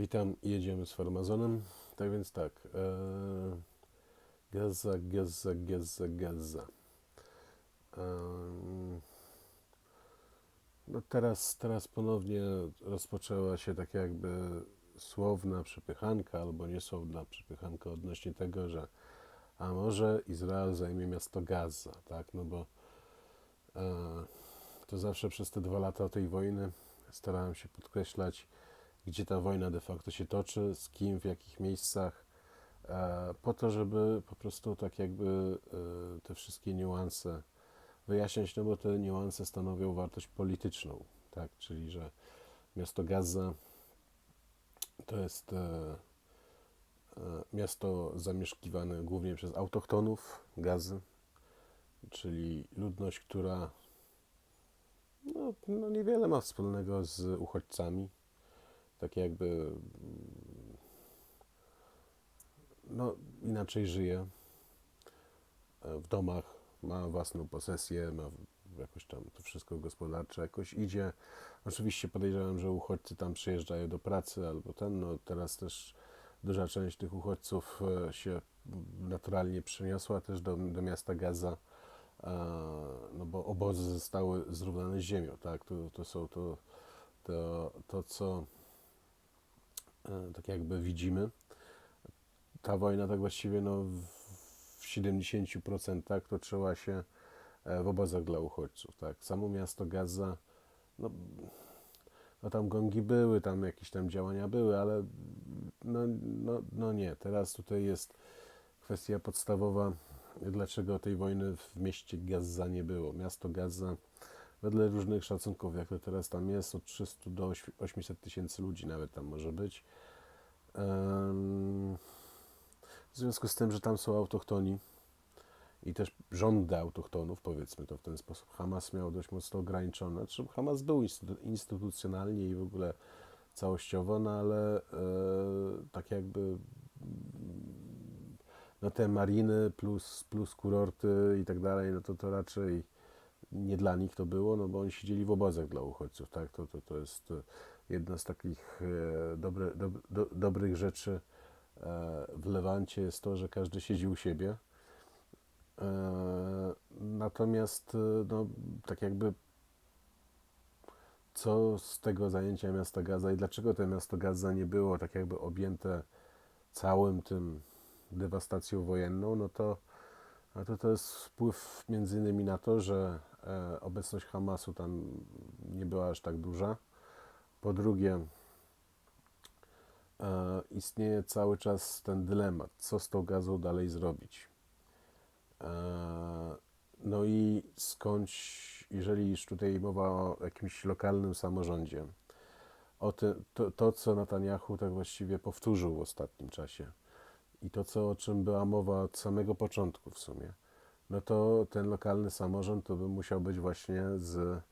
Witam, jedziemy z farmazonem. Tak więc tak. E, Gaza, Gaza, Gaza, Gaza. E, no teraz, teraz ponownie rozpoczęła się tak jakby słowna przepychanka albo niesłowna przepychanka odnośnie tego, że a może Izrael zajmie miasto Gaza, tak? No bo e, to zawsze przez te dwa lata tej wojny starałem się podkreślać, gdzie ta wojna de facto się toczy, z kim, w jakich miejscach, e, po to, żeby po prostu tak jakby e, te wszystkie niuanse wyjaśniać, no bo te niuanse stanowią wartość polityczną, tak, czyli że miasto Gaza to jest e, miasto zamieszkiwane głównie przez autochtonów Gazy, czyli ludność, która no, no niewiele ma wspólnego z uchodźcami, tak jakby no, inaczej żyje w domach, ma własną posesję, ma jakoś tam to wszystko gospodarcze jakoś idzie. Oczywiście podejrzewam, że uchodźcy tam przyjeżdżają do pracy albo ten, no teraz też duża część tych uchodźców e, się naturalnie przeniosła też do, do miasta Gaza, no bo obozy zostały zrównane z ziemią, tak, to, to są to, to, to co E, tak jakby widzimy. Ta wojna tak właściwie no, w 70% toczyła się e, w obozach dla uchodźców. Tak. Samo miasto Gaza, no, no tam gongi były, tam jakieś tam działania były, ale no, no, no nie. Teraz tutaj jest kwestia podstawowa, dlaczego tej wojny w mieście Gaza nie było. Miasto Gaza wedle różnych szacunków, jak to teraz tam jest, od 300 do 800 tysięcy ludzi nawet tam może być. W związku z tym, że tam są autochtoni i też rządy autochtonów, powiedzmy to w ten sposób, Hamas miał dość mocno ograniczone. Znaczy, Hamas był instytucjonalnie i w ogóle całościowo, no ale e, tak jakby no te mariny plus, plus kurorty i tak dalej, no to to raczej nie dla nich to było, no bo oni siedzieli w obozach dla uchodźców, tak, to, to, to jest jedna z takich e, dobre, do, do, dobrych rzeczy e, w Lewancie jest to, że każdy siedzi u siebie. E, natomiast no, tak jakby co z tego zajęcia miasta Gaza i dlaczego to miasto Gaza nie było tak jakby objęte całym tym dewastacją wojenną, no to, no to to jest wpływ między innymi na to, że e, obecność Hamasu tam nie była aż tak duża. Po drugie, e, istnieje cały czas ten dylemat, co z tą gazą dalej zrobić. E, no i skądś, jeżeli już tutaj mowa o jakimś lokalnym samorządzie, o ty, to, to, co Netanyahu tak właściwie powtórzył w ostatnim czasie i to, co, o czym była mowa od samego początku w sumie, no to ten lokalny samorząd to by musiał być właśnie z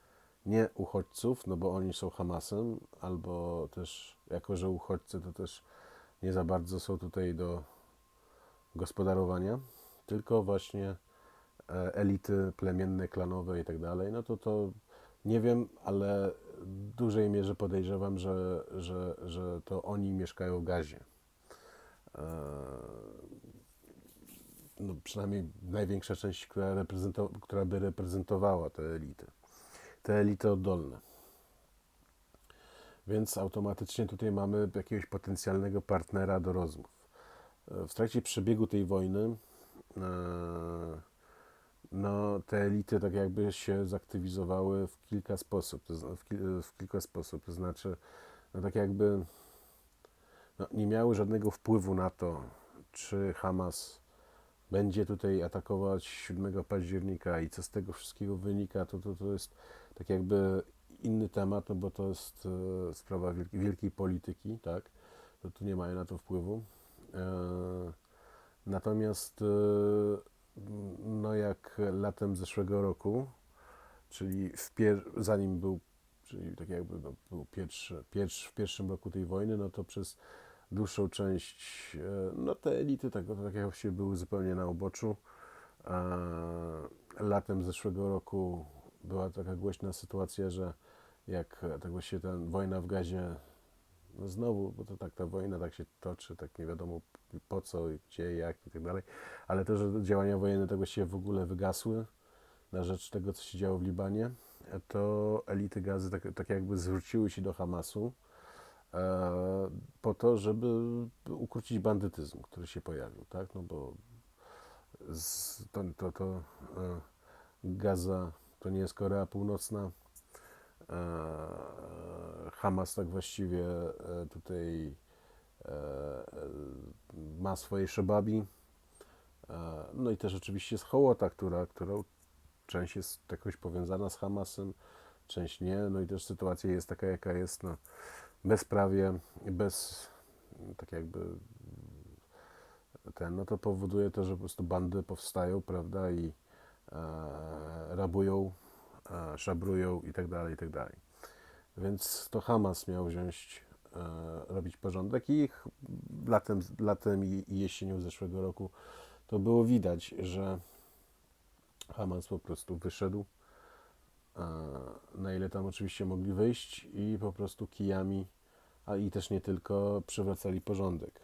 nie uchodźców, no bo oni są Hamasem, albo też jako, że uchodźcy to też nie za bardzo są tutaj do gospodarowania, tylko właśnie e, elity plemienne, klanowe i tak dalej, no to to nie wiem, ale w dużej mierze podejrzewam, że, że, że to oni mieszkają w gazie. E, no, przynajmniej największa część, która, która by reprezentowała te elity te elity oddolne. Więc automatycznie tutaj mamy jakiegoś potencjalnego partnera do rozmów. W trakcie przebiegu tej wojny e, no, te elity tak jakby się zaktywizowały w kilka sposób, w, kilka sposób, to znaczy no, tak jakby no, nie miały żadnego wpływu na to, czy Hamas będzie tutaj atakować 7 października i co z tego wszystkiego wynika, to, to, to jest tak jakby inny temat, no bo to jest e, sprawa wielkiej, wielkiej polityki, tak? To tu nie mają na to wpływu. E, natomiast e, no jak latem zeszłego roku, czyli w zanim był, czyli tak jakby no, był pierwszy, pierwszy, w pierwszym roku tej wojny, no to przez dłuższą część, no te elity tak, tak jak się były zupełnie na uboczu. Latem zeszłego roku była taka głośna sytuacja, że jak tak właściwie ta wojna w gazie no znowu, bo to tak ta wojna tak się toczy, tak nie wiadomo po co, gdzie, jak i tak dalej, ale to, że działania wojenne tego się w ogóle wygasły na rzecz tego, co się działo w Libanie, to elity gazy tak, tak jakby zwróciły się do Hamasu e, po to, żeby ukrócić bandytyzm, który się pojawił, tak, no bo z, to, to, to e, Gaza to nie jest Korea Północna, e, Hamas tak właściwie e, tutaj e, ma swoje szababi. No i też oczywiście jest Hołota, która, która część jest jakoś powiązana z Hamasem, część nie. No i też sytuacja jest taka, jaka jest. No, bezprawie, bez tak jakby ten, no to powoduje to, że po prostu bandy powstają, prawda, i e, rabują E, szabrują i tak dalej, i tak dalej. Więc to Hamas miał wziąć, e, robić porządek i latem, latem i, i jesienią zeszłego roku to było widać, że Hamas po prostu wyszedł, na ile tam oczywiście mogli wyjść i po prostu kijami, a i też nie tylko, przywracali porządek.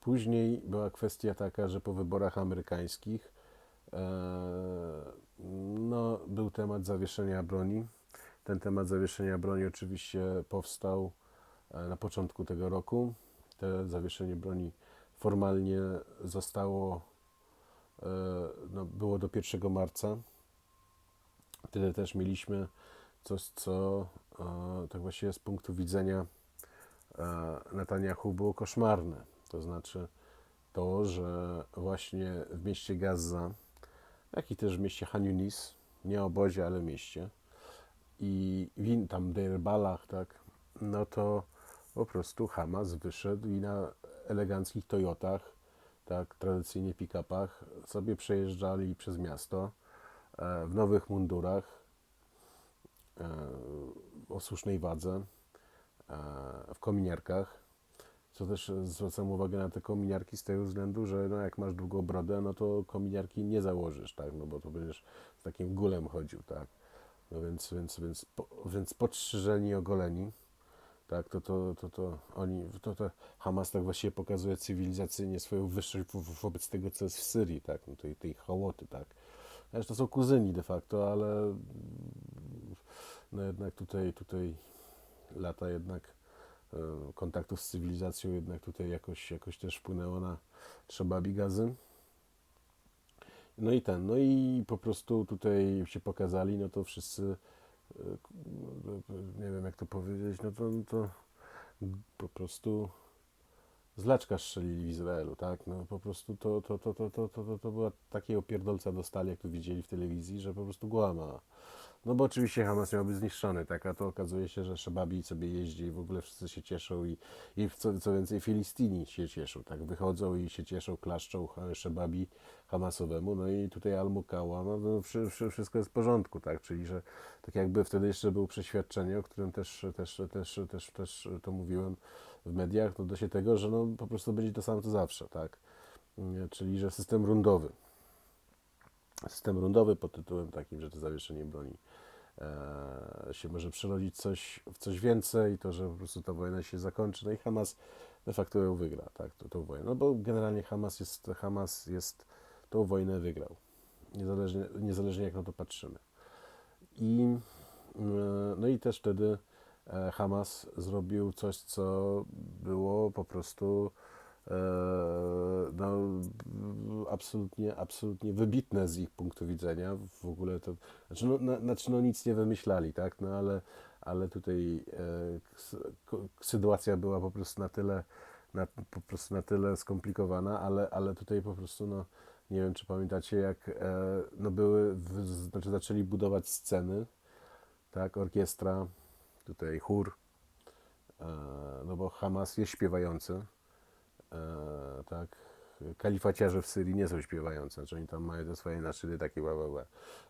Później była kwestia taka, że po wyborach amerykańskich no, był temat zawieszenia broni. Ten temat zawieszenia broni oczywiście powstał e, na początku tego roku. To zawieszenie broni formalnie zostało, e, no, było do 1 marca. Tyle też mieliśmy coś, co e, tak właściwie z punktu widzenia Netanyahu było koszmarne. To znaczy to, że właśnie w mieście Gaza jak i też w mieście Han Yunis, nie obozie, ale mieście. I win tam Deir Balach, tak, no to po prostu Hamas wyszedł i na eleganckich Toyotach, tak, tradycyjnie pick-upach, sobie przejeżdżali przez miasto e, w nowych mundurach e, o słusznej wadze, e, w kominiarkach co też zwracam uwagę na te kominiarki z tego względu, że no jak masz długą brodę, no to kominiarki nie założysz, tak, no bo to będziesz z takim gulem chodził, tak. No więc, więc, więc, po, więc podstrzyżeni, ogoleni, tak, to, to, to, to oni, to, to Hamas tak właściwie pokazuje cywilizacyjnie swoją wyższość wo wobec tego, co jest w Syrii, tak, no tej, tej hołoty, tak. Zresztą to są kuzyni de facto, ale no jednak tutaj, tutaj lata jednak E, kontaktów z cywilizacją jednak tutaj jakoś, jakoś też wpłynęło na Szababi gazy. No i ten, no i po prostu tutaj się pokazali, no to wszyscy, e, nie wiem jak to powiedzieć, no to, to po prostu z laczka strzelili w Izraelu, tak? No po prostu to, to, to, to, to, to, to, to była takiego pierdolca dostali, jak to widzieli w telewizji, że po prostu głowa mała. No bo oczywiście Hamas miał być zniszczony, tak, a to okazuje się, że Szababi sobie jeździ i w ogóle wszyscy się cieszą i, i co, co więcej Filistini się cieszą, tak, wychodzą i się cieszą, klaszczą Szababi Hamasowemu, no i tutaj Al-Mukała, no, no wszystko jest w porządku, tak, czyli że tak jakby wtedy jeszcze było przeświadczenie, o którym też, też, też, też, też to mówiłem w mediach, no się tego, że no po prostu będzie to samo co zawsze, tak, czyli że system rundowy, system rundowy pod tytułem takim, że to zawieszenie broni e, się może przerodzić coś, w coś więcej, to, że po prostu ta wojna się zakończy, no i Hamas de facto ją wygra, tak, to, tą wojnę, no bo generalnie Hamas jest, Hamas jest, tą wojnę wygrał, niezależnie, niezależnie jak na to patrzymy. I, e, no i też wtedy Hamas zrobił coś, co było po prostu E, no, absolutnie, absolutnie wybitne z ich punktu widzenia. W ogóle to, znaczy no, na, znaczy no nic nie wymyślali, tak, no ale, ale tutaj e, sytuacja była po prostu na tyle, na, po prostu na tyle skomplikowana, ale, ale tutaj po prostu, no, nie wiem, czy pamiętacie, jak e, no były, znaczy zaczęli budować sceny, tak, orkiestra, tutaj chór, e, no bo Hamas jest śpiewający, E, tak, kalifaciarze w Syrii nie są śpiewający, znaczy oni tam mają te swoje naszydy takie bla.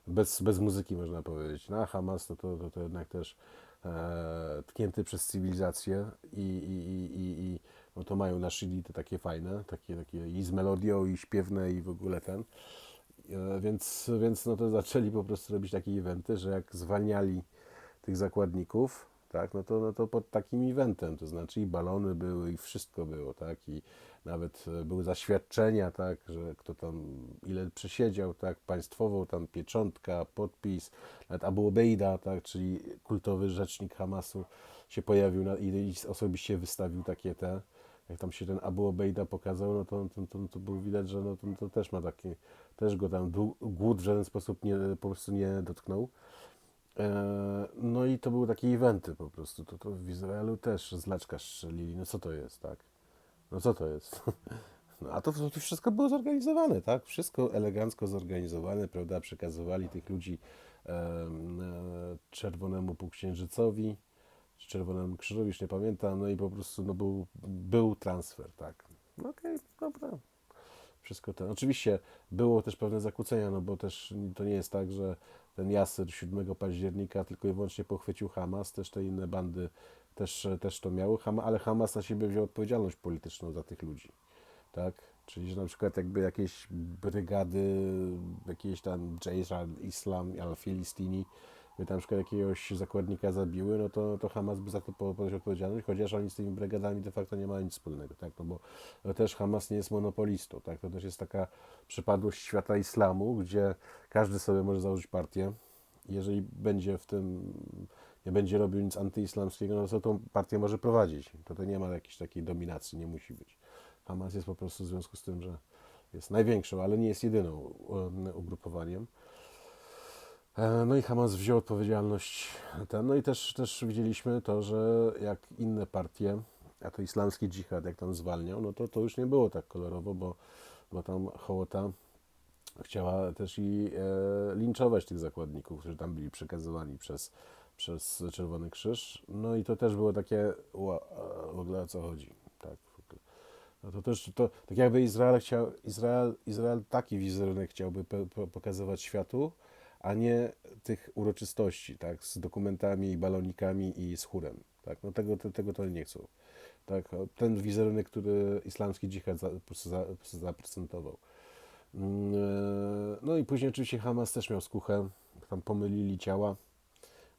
Bez, bez muzyki można powiedzieć. No Hamas no to, to, to jednak też e, tknięty przez cywilizację i, i, i, i no to mają naszydy te takie fajne, takie, takie i z melodią, i śpiewne, i w ogóle ten. E, więc, więc no to zaczęli po prostu robić takie eventy, że jak zwalniali tych zakładników, tak, no to, no to pod takim eventem, to znaczy i balony były, i wszystko było, tak, i nawet e, były zaświadczenia, tak, że kto tam ile przesiedział, tak, państwową tam pieczątka, podpis, nawet Abu Obeida, tak, czyli kultowy rzecznik Hamasu się pojawił na, i, osobiście wystawił takie te, jak tam się ten Abu Obeida pokazał, no to, to, to, to było widać, że no to, to też ma taki, też go tam głód w żaden sposób nie, po prostu nie dotknął. E, No i to były takie eventy po prostu. To, to w Izraelu też z laczka strzelili. No co to jest, tak? No co to jest? No, a to, to wszystko było zorganizowane, tak? Wszystko elegancko zorganizowane, prawda? Przekazywali tych ludzi e, Czerwonemu Półksiężycowi, czy Czerwonemu Krzyżowi, już nie pamiętam, no i po prostu no, był, był transfer, tak? No okej, dobra. Wszystko to. Oczywiście było też pewne zakłócenia, no bo też to nie jest tak, że ten Jasyr 7 października tylko i wyłącznie pochwycił Hamas, też te inne bandy też, też to miały, ale Hamas na siebie wziął odpowiedzialność polityczną za tych ludzi, tak? Czyli, że na przykład jakby jakieś brygady, jakieś tam Jaish al-Islam, al-Filistini, by tam na przykład jakiegoś zakładnika zabiły, no to, to Hamas by za to po- ponieść odpowiedzialność, chociaż oni z tymi brygadami de facto nie mają nic wspólnego, tak? No bo no też Hamas nie jest monopolistą, tak? To też jest taka przypadłość świata islamu, gdzie każdy sobie może założyć partię. Jeżeli będzie w tym, nie będzie robił nic antyislamskiego, no to tą partię może prowadzić. To, to nie ma jakiejś takiej dominacji, nie musi być. Hamas jest po prostu w związku z tym, że jest największą, ale nie jest jedyną um, ugrupowaniem. E, No i Hamas wziął odpowiedzialność ten. No i też, też widzieliśmy to, że jak inne partie, a to islamski dżihad, jak tam zwalniał, no to to już nie było tak kolorowo, bo, bo tam hołota chciała też i e, linczować tych zakładników, którzy tam byli przekazywani przez, przez Czerwony Krzyż. No i to też było takie, ła, a w ogóle o co chodzi, tak. No to też, to, tak jakby Izrael chciał, Izrael, Izrael taki wizerunek chciałby pe, po, pokazywać światu, a nie tych uroczystości, tak, z dokumentami i balonikami i z chórem, tak, no tego, te, tego to nie chcą, tak, ten wizerunek, który islamski dżihad za, za, zaprezentował. Mm, e, No i później oczywiście Hamas też miał skuchę, tam pomylili ciała,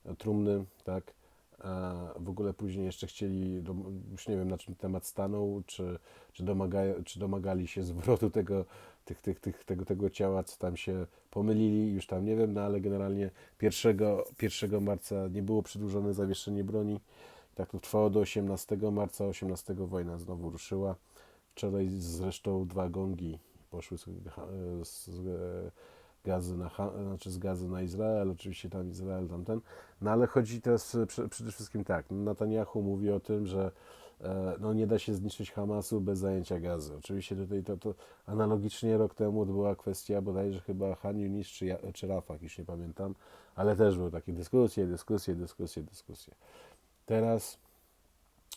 e, trumny, tak, a w ogóle później jeszcze chcieli, już nie wiem na czym temat stanął, czy, czy, domaga, czy domagali się zwrotu tego, tych, tych, tych, tego, tego ciała, co tam się pomylili, już tam nie wiem, no ale generalnie 1, 1 marca nie było przedłużone zawieszenie broni, tak to trwało do 18 marca, 18 wojna znowu ruszyła, wczoraj zresztą dwa gongi poszły z, z, z gazy na, znaczy z gazy na Izrael, oczywiście tam Izrael tamten, no ale chodzi teraz prze- przede wszystkim tak, Netanyahu mówi o tym, że e, no nie da się zniszczyć Hamasu bez zajęcia gazy. Oczywiście tutaj to, to analogicznie rok temu to była kwestia bodajże chyba Han Yunis czy, czy Rafah, już nie pamiętam, ale też były takie dyskusje, dyskusje, dyskusje, dyskusje. Teraz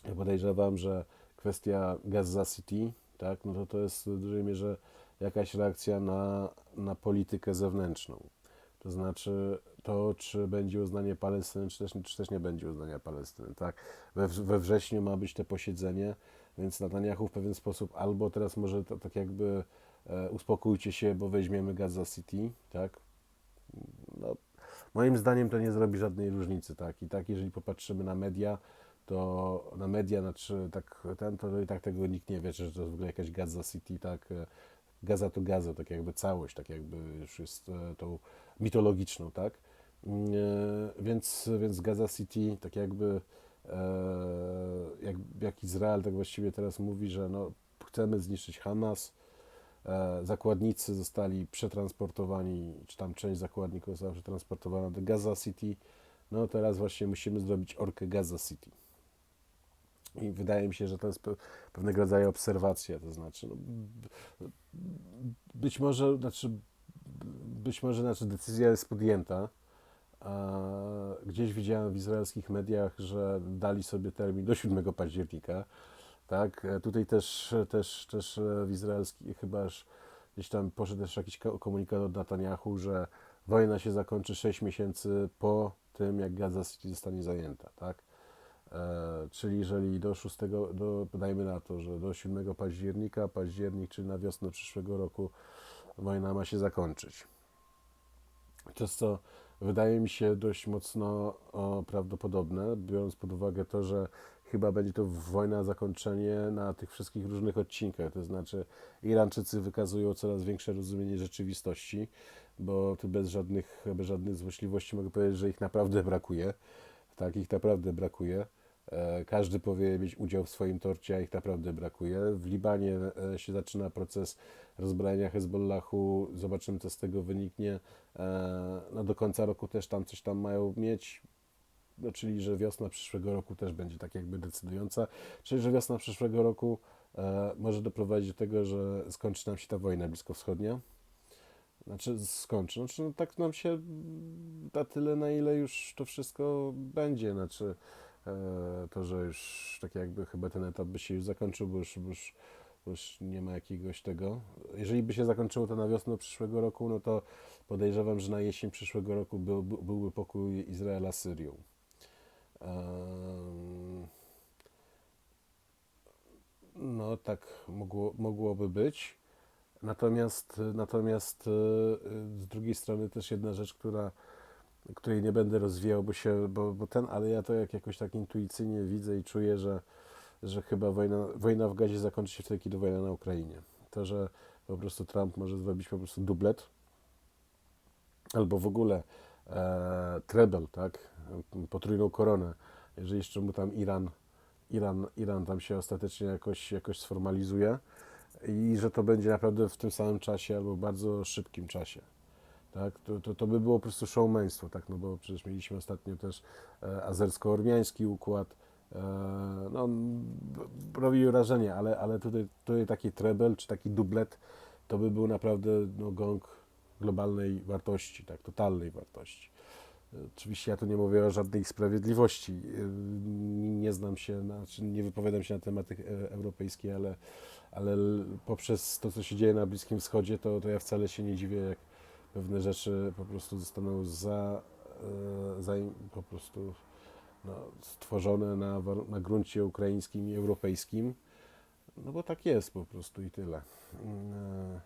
ja podejrzewam, że kwestia Gaza City, tak, no to to jest w dużej mierze jakaś reakcja na, na politykę zewnętrzną. To znaczy to, czy będzie uznanie Palestyny, czy też, czy też nie będzie uznania Palestyny. Tak? We, we wrześniu ma być to posiedzenie, więc Netanyahu w pewien sposób albo teraz może to, tak jakby e, uspokójcie się, bo weźmiemy Gaza City, tak? No, moim zdaniem to nie zrobi żadnej różnicy, tak? I tak, jeżeli popatrzymy na media, to na media, znaczy tak, ten, to i tak tego nikt nie wie, że to jest w ogóle jakaś Gaza City, tak? e, Gaza to Gaza, tak jakby całość, tak jakby już jest e, tą mitologiczną, tak? Więc, więc Gaza City, tak jakby e, jak, jak Izrael tak właściwie teraz mówi, że no, chcemy zniszczyć Hamas, e, zakładnicy zostali przetransportowani, czy tam część zakładników została przetransportowana do Gaza City, no teraz właśnie musimy zrobić orkę Gaza City. I wydaje mi się, że to jest pe- pewnego rodzaju obserwacja, to znaczy no, być może, znaczy, być może znaczy decyzja jest podjęta. Gdzieś widziałem w izraelskich mediach, że dali sobie termin do 7 października. Tak, E, tutaj też, też, też e, w izraelskich chyba gdzieś tam poszedł też jakiś ko- komunikat od Netanyahu, że wojna się zakończy 6 miesięcy po tym, jak Gaza City zostanie zajęta, tak? E, czyli jeżeli do 6, do, dajmy na to, że do 7 października, październik, czy na wiosnę przyszłego roku wojna ma się zakończyć. Jest co wydaje mi się dość mocno prawdopodobne, biorąc pod uwagę to, że chyba będzie to wojna zakończenie na tych wszystkich różnych odcinkach. To znaczy, Irańczycy wykazują coraz większe rozumienie rzeczywistości, bo tu bez żadnych, bez żadnych złośliwości mogę powiedzieć, że ich naprawdę brakuje. Tak, ich naprawdę brakuje. E, każdy powinien mieć udział w swoim torcie, a ich naprawdę brakuje. W Libanie e, się zaczyna proces rozbrajania Hezbollahu. Zobaczymy, co z tego wyniknie. E, no do końca roku też tam coś tam mają mieć. No, czyli, że wiosna przyszłego roku też będzie tak jakby decydująca. Czyli, że wiosna przyszłego roku może doprowadzić do tego, że skończy nam się ta wojna bliskowschodnia. Znaczy skończy. Znaczy, no, tak nam się na tyle, na ile już to wszystko będzie. Znaczy, E, to, że już tak jakby chyba ten etap by się już zakończył, bo już, bo już, już nie ma jakiegoś tego. Jeżeli by się zakończyło to na wiosnę przyszłego roku, no to podejrzewam, że na jesień przyszłego roku był, byłby pokój Izraela z Syrią. No tak mogło, mogłoby być. Natomiast, natomiast e, z drugiej strony też jedna rzecz, która której nie będę rozwijał, bo się, bo, bo ten, ale ja to jak jakoś tak intuicyjnie widzę i czuję, że, że chyba wojna, wojna w gazie zakończy się wtedy, kiedy wojna na Ukrainie. To, że po prostu Trump może zrobić po prostu dublet, albo w ogóle e, treble, tak, potrójną koronę, jeżeli jeszcze mu tam Iran, Iran, Iran tam się ostatecznie jakoś, jakoś sformalizuje i że to będzie naprawdę w tym samym czasie albo bardzo szybkim czasie tak? To, to, to by było po prostu showmeństwo, tak? no bo przecież mieliśmy ostatnio też e, azersko-ormiański układ, no, robi wrażenie, ale, ale tutaj, tutaj taki treble czy taki dublet to by był naprawdę no, gong globalnej wartości, tak, totalnej wartości. Oczywiście ja tu nie mówię o żadnej sprawiedliwości. E, nie znam się, znaczy nie wypowiadam się na tematy e, europejskie, ale, ale poprzez to, co się dzieje na Bliskim Wschodzie, to, to ja wcale się nie dziwię, jak pewne rzeczy po prostu zostaną za, e, za po prostu no, stworzone na, na gruncie ukraińskim i europejskim. No bo tak jest po prostu i tyle. E,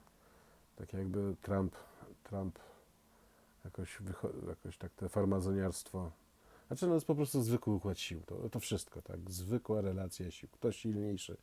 tak jakby Trump, Trump jakoś, jakoś tak te farmazoniarstwo. Znaczy no jest po prostu zwykły układ sił. To, to wszystko, tak. Zwykła relacja sił. Kto silniejszy,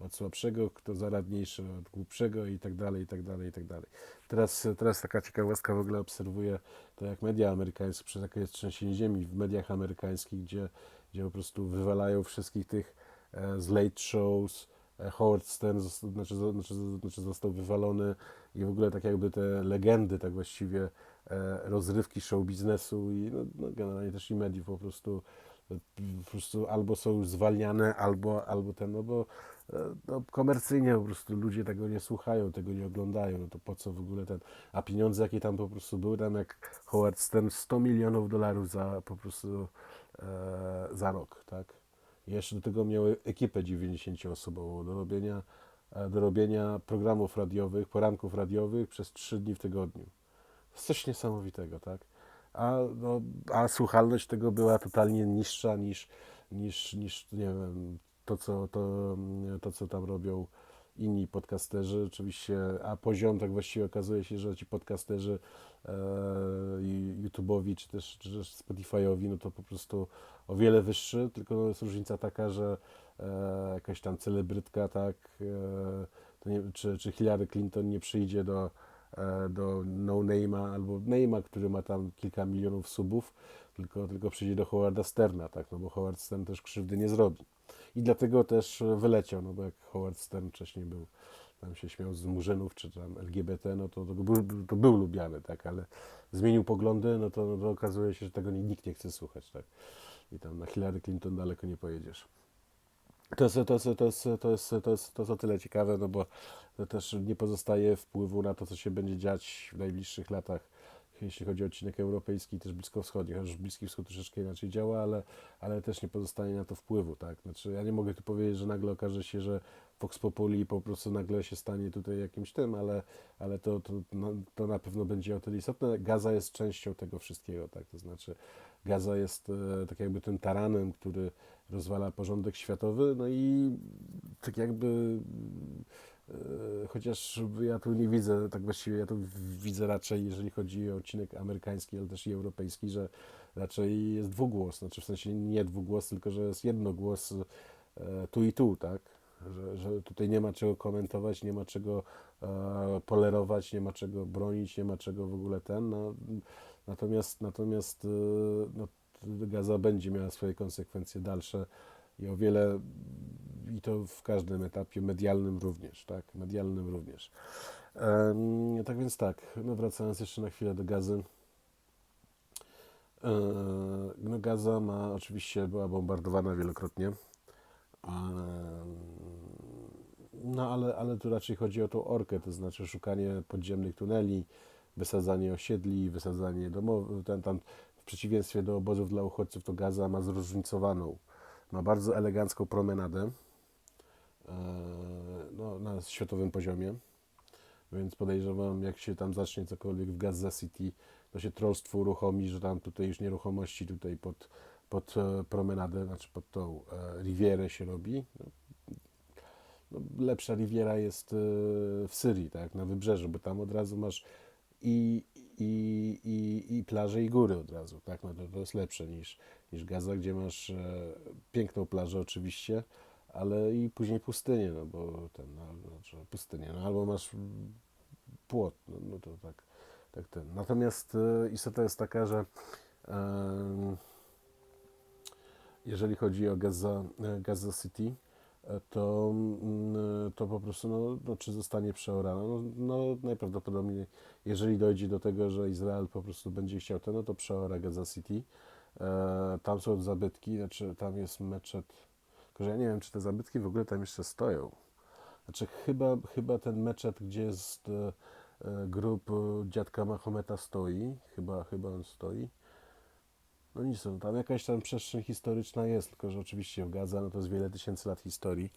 od słabszego, kto zaradniejszy od głupszego i tak dalej, i tak dalej, i tak dalej. Teraz, teraz taka ciekawostka w ogóle obserwuję to, jak media amerykańskie, przez jakie jest trzęsienie ziemi w mediach amerykańskich, gdzie, gdzie po prostu wywalają wszystkich tych e, z late shows, e, Howard Stern znaczy, znaczy, znaczy został wywalony i w ogóle tak jakby te legendy, tak właściwie e, rozrywki show biznesu i no, no, generalnie też i mediów po prostu po prostu albo są zwalniane, albo, albo ten, no bo e, no, komercyjnie po prostu ludzie tego nie słuchają, tego nie oglądają, no to po co w ogóle ten, a pieniądze jakie tam po prostu były, tam jak Howard Stern 100 milionów dolarów za po prostu e, za rok, tak? Jeszcze do tego miały ekipę 90-osobową do robienia, e, do robienia programów radiowych, poranków radiowych przez 3 dni w tygodniu. Coś niesamowitego, tak? a, no, a słuchalność tego była totalnie niższa niż, niż, niż nie wiem, to, co, to, to, co tam robią inni podcasterzy, oczywiście, a poziom tak właściwie okazuje się, że ci podcasterzy e, YouTube'owi czy też, czy też Spotify'owi, no to po prostu o wiele wyższy, tylko no jest różnica taka, że e, jakaś tam celebrytka, tak, e, nie, czy, czy Hillary Clinton nie przyjdzie do E, do No Name'a albo Name'a, który ma tam kilka milionów subów, tylko, tylko przyjdzie do Howarda Sterna, tak, no bo Howard Stern też krzywdy nie zrobi. I dlatego też wyleciał, no bo jak Howard Stern wcześniej był, tam się śmiał z murzynów, czy tam LGBT, no to, to, był, to był lubiany, tak, ale zmienił poglądy, no to, no to okazuje się, że tego nikt nie chce słuchać, tak. I tam na Hillary Clinton daleko nie pojedziesz. To jest, to, jest, to, jest, to, jest, to, jest, to jest o tyle ciekawe, no bo też nie pozostaje wpływu na to, co się będzie dziać w najbliższych latach, jeśli chodzi o odcinek europejski, też bliskowschodni, chociaż Bliski Wschód troszeczkę inaczej działa, ale, ale też nie pozostaje na to wpływu, tak? Znaczy, ja nie mogę tu powiedzieć, że nagle okaże się, że Vox Populi po prostu nagle się stanie tutaj jakimś tym, ale, ale to, to, no, to na pewno będzie o tyle istotne. Gaza jest częścią tego wszystkiego, tak? To znaczy, Gaza jest e, tak jakby tym taranem, który rozwala porządek światowy, no i tak jakby chociaż ja tu nie widzę, tak właściwie ja tu widzę raczej, jeżeli chodzi o odcinek amerykański, ale też i europejski, że raczej jest dwugłos, znaczy w sensie nie dwugłos, tylko że jest jednogłos e, tu i tu, tak? Że, że tutaj nie ma czego komentować, nie ma czego e, polerować, nie ma czego bronić, nie ma czego w ogóle ten. No, natomiast natomiast e, no, Gaza będzie miała swoje konsekwencje dalsze i o wiele i to w każdym etapie medialnym również, tak, medialnym również. E, tak więc tak, no wracając jeszcze na chwilę do Gazy. E, no Gaza ma oczywiście była bombardowana wielokrotnie. No ale, ale tu raczej chodzi o tą orkę, to znaczy szukanie podziemnych tuneli, wysadzanie osiedli, wysadzanie domów. Ten, tam, w przeciwieństwie do obozów dla uchodźców, to Gaza ma zróżnicowaną, ma bardzo elegancką promenadę e, no, na światowym poziomie. Więc podejrzewam, jak się tam zacznie cokolwiek w Gaza City, to się trollstwo uruchomi, że tam tutaj już nieruchomości tutaj pod, pod e, promenadę, znaczy pod tą e, Rivierę się robi. No, no, lepsza Riviera jest e, w Syrii, tak, na wybrzeżu, bo tam od razu masz i, i, i, i plaże, i góry od razu, tak, no to, to jest lepsze niż, niż Gaza, gdzie masz e, piękną plażę oczywiście, ale i później pustynię, no bo ten, no, znaczy pustynię, no albo masz płot, no, no to tak, tak ten. Natomiast e, istota jest taka, że jeżeli chodzi o Gaza, e, Gaza City, e, to, mm, to po prostu, no, no, czy zostanie przeorana? No, no, najprawdopodobniej, jeżeli dojdzie do tego, że Izrael po prostu będzie chciał to, no to przeora Gaza City. E, tam są zabytki, znaczy tam jest meczet, tylko że ja nie wiem, czy te zabytki w ogóle tam jeszcze stoją. Znaczy chyba, chyba ten meczet, gdzie jest e, e grób dziadka Mahometa stoi, chyba, chyba on stoi. No nic, no tam jakaś tam przestrzeń historyczna jest, tylko że oczywiście w Gaza no to jest wiele tysięcy lat historii.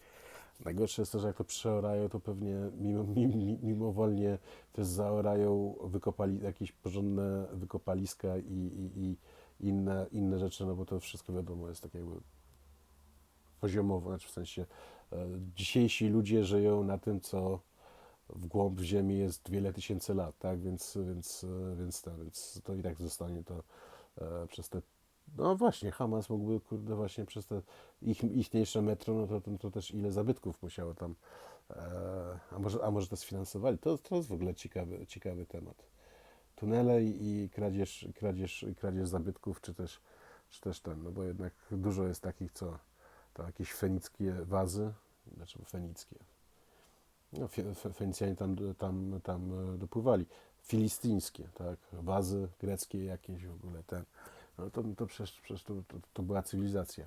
Najgorsze jest to, że jak to przeorają, to pewnie mimo, mimo, mimowolnie też zaorają wykopali, jakieś porządne wykopaliska i, i, i inne, inne rzeczy, no bo to wszystko wiadomo jest tak jakby poziomowo, znaczy w sensie e, dzisiejsi ludzie żyją na tym, co w głąb ziemi jest wiele tysięcy lat, tak, więc, więc, e, więc, to, więc to i tak zostanie to e, przez te no właśnie, Hamas mógłby, kurde, właśnie przez te ich, ichniejsze metro, no to, to, to też ile zabytków musiało tam, e, a, może, a może to sfinansowali. To, to jest w ogóle ciekawy, ciekawy temat. Tunele i, i kradzież, kradzież, kradzież zabytków, czy też, czy też ten, no bo jednak dużo jest takich, co to jakieś fenickie wazy, znaczy fenickie. No, fe, Fenicjanie tam, tam, tam e, dopływali. Filistyńskie, tak, wazy greckie jakieś w ogóle ten. No to, to przecież, przecież to, to, to była cywilizacja.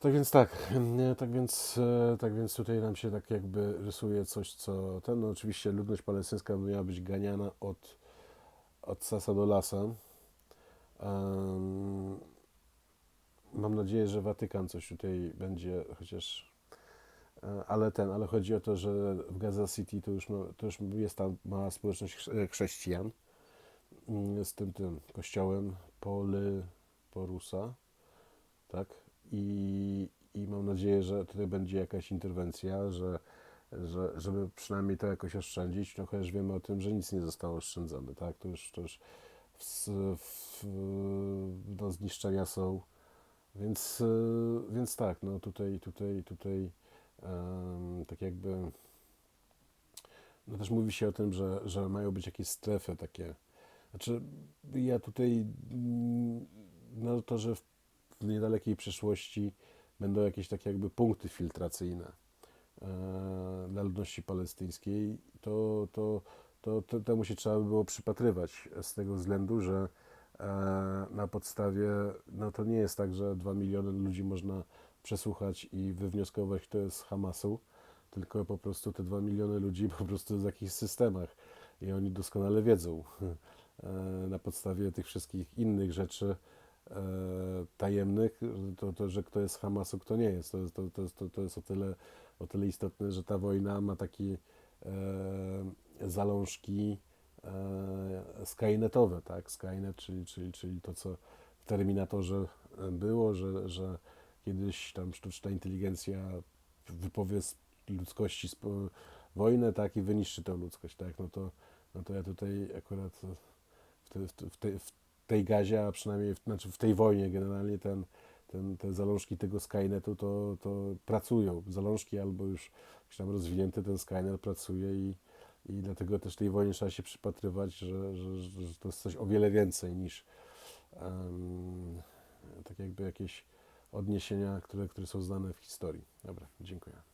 Tak więc tak, tak więc, e, tak więc tutaj nam się tak jakby rysuje coś, co ten, no oczywiście ludność palestyńska miała być ganiana od, od sasa do lasa. Mam nadzieję, że Watykan coś tutaj będzie, chociaż e, ale ten, ale chodzi o to, że w Gaza City to już, to już jest tam mała społeczność chrześcijan mm, z tym, tym kościołem Poly Porusa, tak? I, I mam nadzieję, że tutaj będzie jakaś interwencja, że, że żeby przynajmniej to jakoś oszczędzić, no chociaż wiemy o tym, że nic nie zostało oszczędzone, tak? To już, to już w, w, no, zniszczenia są, więc, więc tak, no tutaj, tutaj, tutaj um, tak jakby no też mówi się o tym, że, że mają być jakieś strefy takie, znaczy, ja tutaj, mm, no to, że w niedalekiej przyszłości będą jakieś takie jakby punkty filtracyjne e, dla ludności palestyńskiej, to, to, to, to temu się trzeba by było przypatrywać z tego względu, że e, na podstawie, no to nie jest tak, że dwa miliony ludzi można przesłuchać i wywnioskować, kto jest z Hamasu, tylko po prostu te dwa miliony ludzi po prostu w jakichś systemach i oni doskonale wiedzą, E, na podstawie tych wszystkich innych rzeczy e, tajemnych, to, to że kto jest z Hamasu, kto nie jest. To, to, to, to, jest o tyle, o tyle istotne, że ta wojna ma takie e, zalążki e, skynetowe, tak? Skynet, czyli, czyli, czyli to, co w Terminatorze było, że, że kiedyś tam sztuczna inteligencja wypowie ludzkości wojnę, tak, i wyniszczy tą ludzkość, tak, no to, no to ja tutaj akurat w, te, w, te, w tej gazie, a przynajmniej w, znaczy w tej wojnie generalnie ten, ten, te zalążki tego Skynetu to, to pracują. Zalążki albo już jakiś tam rozwinięty ten Skynet pracuje i, i dlatego też tej wojnie trzeba się przypatrywać, że, że, że to jest coś o wiele więcej niż em, tak jakby jakieś odniesienia, które, które są znane w historii. Dobra, dziękuję.